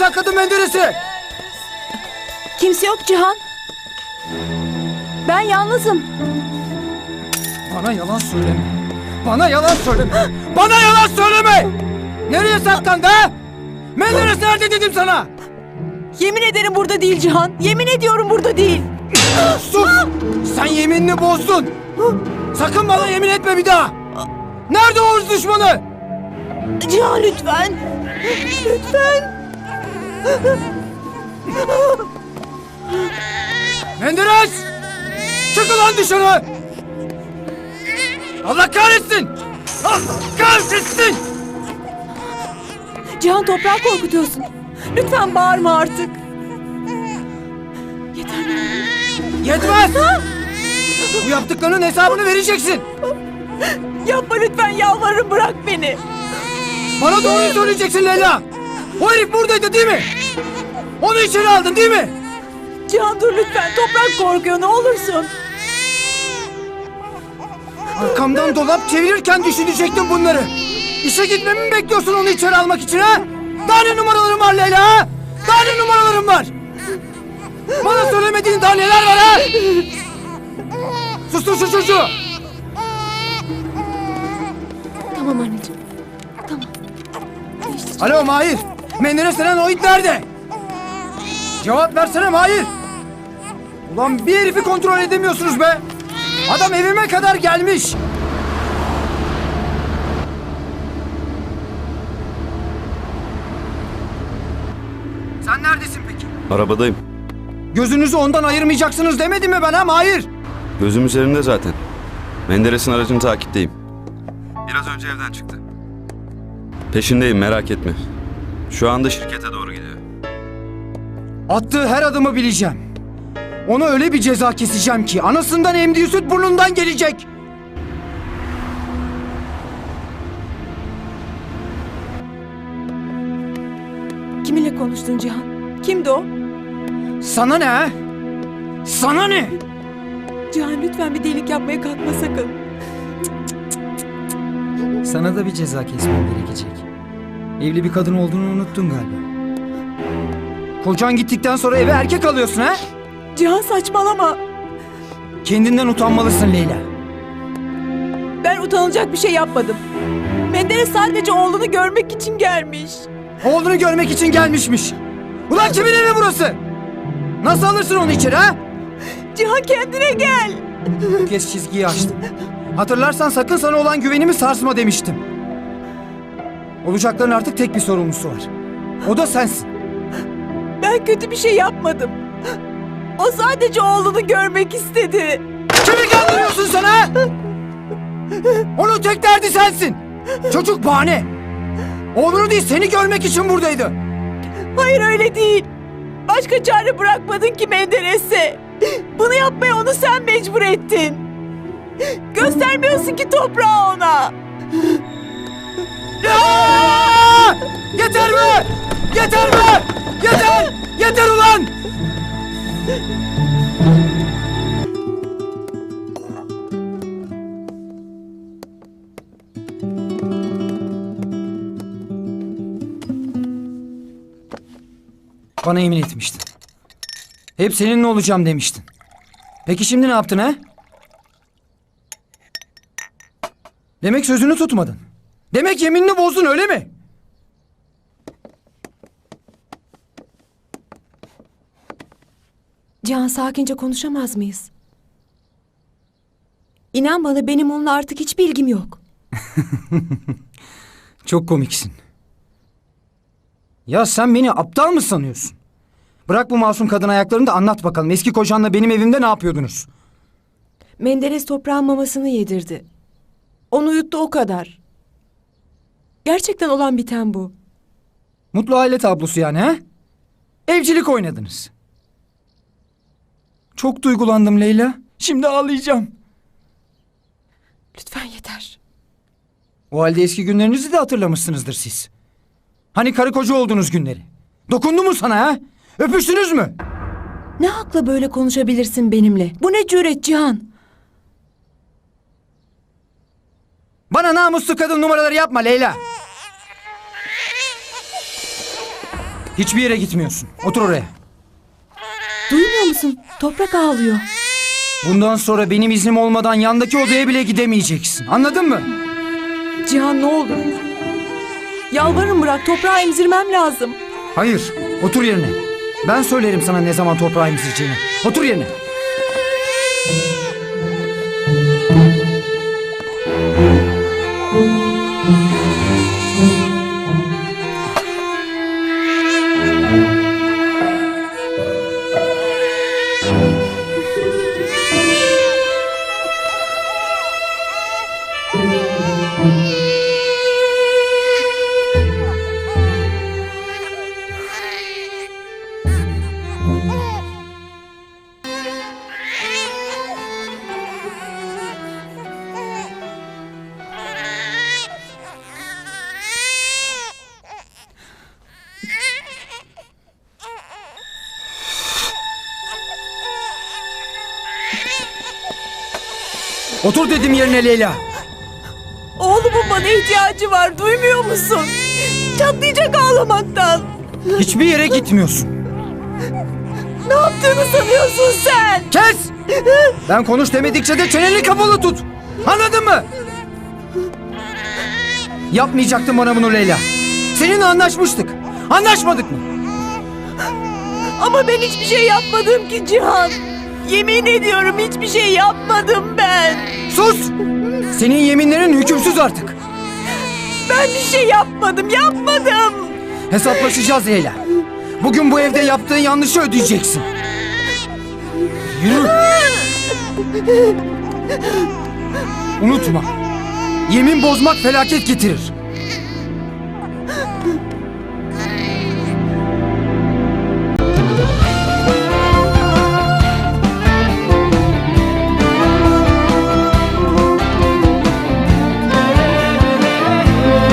sakladın Menderes'i? Kimse yok Cihan. Ben yalnızım. Bana yalan söyleme. Bana yalan söyleme. Bana yalan söyleme. Nereye saklandı ha? Menderes nerede dedim sana? Yemin ederim burada değil Cihan. Yemin ediyorum burada değil. Sus! Sen yeminini bozdun. Sakın bana yemin etme bir daha. Nerede Oğuz düşmanı? Cihan lütfen. Lütfen. Menderes! Çık ulan dışarı! Allah kahretsin! Allah kahretsin! Cihan toprağı korkutuyorsun. Lütfen bağırma artık. Yeter olur. Yetmez! Bu yaptıklarının hesabını vereceksin. Yapma lütfen yalvarırım bırak beni. Bana doğruyu söyleyeceksin Leyla. O herif buradaydı değil mi? Onu içeri aldın değil mi? Cihan dur lütfen toprak korkuyor ne olursun. Arkamdan dolap çevirirken düşünecektin bunları. İşe gitmemi mi bekliyorsun onu içeri almak için ha? Daha ne numaralarım var Leyla ha? Daha ne numaralarım var? Bana söylemediğin daha neler var ha? Sustur şu çocuğu. Tamam anneciğim. Tamam. Alo Mahir. Menderes denen o it nerede? Cevap versene Mahir. Ulan bir herifi kontrol edemiyorsunuz be. Adam evime kadar gelmiş. Sen neredesin peki? Arabadayım. Gözünüzü ondan ayırmayacaksınız demedim mi ben ha Mahir? Gözüm üzerinde zaten. Menderes'in aracını takipteyim. Biraz önce evden çıktı. Peşindeyim merak etme. Şu anda şirkete doğru gidiyor. Attığı her adımı bileceğim. Ona öyle bir ceza keseceğim ki anasından emdiği süt burnundan gelecek. Kiminle konuştun Cihan? Kimdi o? Sana ne ha? Sana ne? Cihan lütfen bir delilik yapmaya kalkma sakın. Sana da bir ceza kesmem gerekecek. Evli bir kadın olduğunu unuttun galiba. Kocan gittikten sonra eve erkek alıyorsun ha? Cihan saçmalama. Kendinden utanmalısın Leyla. Ben utanılacak bir şey yapmadım. Menderes sadece oğlunu görmek için gelmiş. Oğlunu görmek için gelmişmiş. Ulan kimin evi burası? Nasıl alırsın onu içeri ha? Cihan kendine gel. Bu kez çizgiyi aştım. Hatırlarsan sakın sana olan güvenimi sarsma demiştim. Olacakların artık tek bir sorumlusu var. O da sensin. Ben kötü bir şey yapmadım. O sadece oğlunu görmek istedi. Kimi kandırıyorsun sen ha? Onun tek derdi sensin. Çocuk bahane. Oğlunu değil seni görmek için buradaydı. Hayır öyle değil. Başka çare bırakmadın ki Menderes'e. Bunu yapmaya onu sen mecbur ettin. Göstermiyorsun ki toprağı ona. Yeter mi? Yeter mi? Yeter! Yeter ulan! Bana yemin etmiştin. Hep seninle olacağım demiştin. Peki şimdi ne yaptın ha? Demek sözünü tutmadın. Demek yeminini bozdun öyle mi? Cihan sakince konuşamaz mıyız? İnan bana benim onunla artık hiçbir ilgim yok. Çok komiksin. Ya sen beni aptal mı sanıyorsun? Bırak bu masum kadın ayaklarını da anlat bakalım. Eski kocanla benim evimde ne yapıyordunuz? Menderes toprağın mamasını yedirdi. Onu uyuttu o kadar. Gerçekten olan biten bu. Mutlu aile tablosu yani ha? Evcilik oynadınız. Çok duygulandım Leyla. Şimdi ağlayacağım. Lütfen yeter. O halde eski günlerinizi de hatırlamışsınızdır siz. Hani karı koca olduğunuz günleri. Dokundu mu sana ha? Öpüştünüz mü? Ne hakla böyle konuşabilirsin benimle? Bu ne cüret Cihan? Bana namuslu kadın numaraları yapma Leyla. Hiçbir yere gitmiyorsun. Otur oraya. Duymuyor musun? Toprak ağlıyor. Bundan sonra benim iznim olmadan yandaki odaya bile gidemeyeceksin. Anladın mı? Cihan ne olur. Yalvarırım bırak toprağı emzirmem lazım. Hayır. Otur yerine. Ben söylerim sana ne zaman toprağı emzireceğini. Otur yerine. Otur dedim yerine Leyla. Oğlumun bana ihtiyacı var duymuyor musun? Çatlayacak ağlamaktan. Hiçbir yere gitmiyorsun. Ne yaptığını sanıyorsun sen? Kes! Ben konuş demedikçe de çeneni kapalı tut. Anladın mı? Yapmayacaktın bana bunu Leyla. Seninle anlaşmıştık. Anlaşmadık mı? Ama ben hiçbir şey yapmadım ki Cihan. Yemin ediyorum hiçbir şey yapmadım ben. Sus! Senin yeminlerin hükümsüz artık. Ben bir şey yapmadım, yapmadım. Hesaplaşacağız Leyla. Bugün bu evde yaptığın yanlışı ödeyeceksin. Yürü. Unutma. Yemin bozmak felaket getirir.